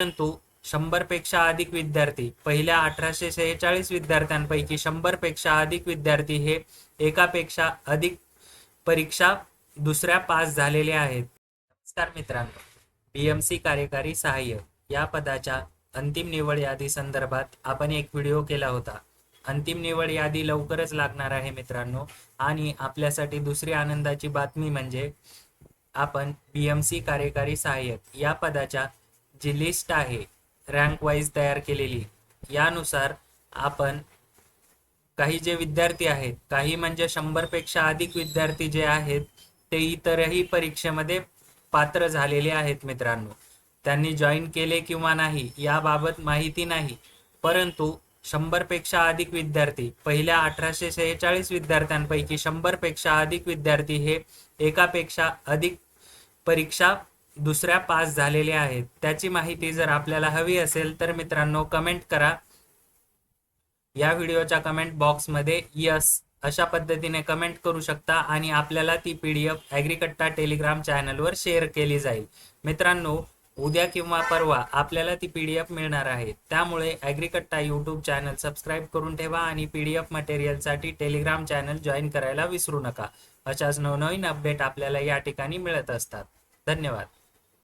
परंतु शंभरपेक्षा अधिक विद्यार्थी पहिल्या अठराशे सेहेचाळीस विद्यार्थ्यांपैकी शंभरपेक्षा अधिक विद्यार्थी हे एकापेक्षा अधिक परीक्षा दुसऱ्या पास झालेले आहेत. नमस्कार मित्रांनो बीएमसी कार्यकारी सहाय्यक या पदाच्या अंतिम निवड यादी संदर्भात आपण एक व्हिडिओ केला होता. अंतिम निवड यादी लवकरच लागणार आहे मित्रांनो आणि आपल्यासाठी दुसरी आनंदाची बातमी म्हणजे आपण बीएमसी कार्यकारी सहाय्यक या पदाच्या जी लिस्ट आहे रँक वाईज तयार केलेली यानुसार आपण काही जे विद्यार्थी आहेत काही म्हणजे शंभरपेक्षा अधिक विद्यार्थी जे आहेत ते इतरही परीक्षेमध्ये पात्र झालेले आहेत मित्रांनो. त्यांनी जॉईन केले किंवा नाही याबाबत माहिती नाही. परंतु शंभरपेक्षा अधिक विद्यार्थी पहिल्या अठराशे सेहेचाळीस विद्यार्थ्यांपैकी शंभरपेक्षा अधिक विद्यार्थी हे एकापेक्षा अधिक परीक्षा दुसऱ्या पास झालेल्या आहेत. त्याची माहिती जर आपल्याला हवी असेल तर मित्रांनो कमेंट करा. या व्हिडिओच्या कमेंट बॉक्समध्ये यस अशा पद्धतीने कमेंट करू शकता आणि आपल्याला ती पी डी एफ ॲग्रिकट्टा टेलिग्राम चॅनलवर शेअर केली जाईल. मित्रांनो उद्या किंवा परवा आपल्याला ती पी डी एफ मिळणार आहे. त्यामुळे ॲग्रिकट्टा यूट्यूब चॅनल सबस्क्राईब करून ठेवा आणि पी डी एफ मटेरियलसाठी टेलिग्राम चॅनल जॉईन करायला विसरू नका. अशाच नवनवीन अपडेट आपल्याला या ठिकाणी मिळत असतात. धन्यवाद.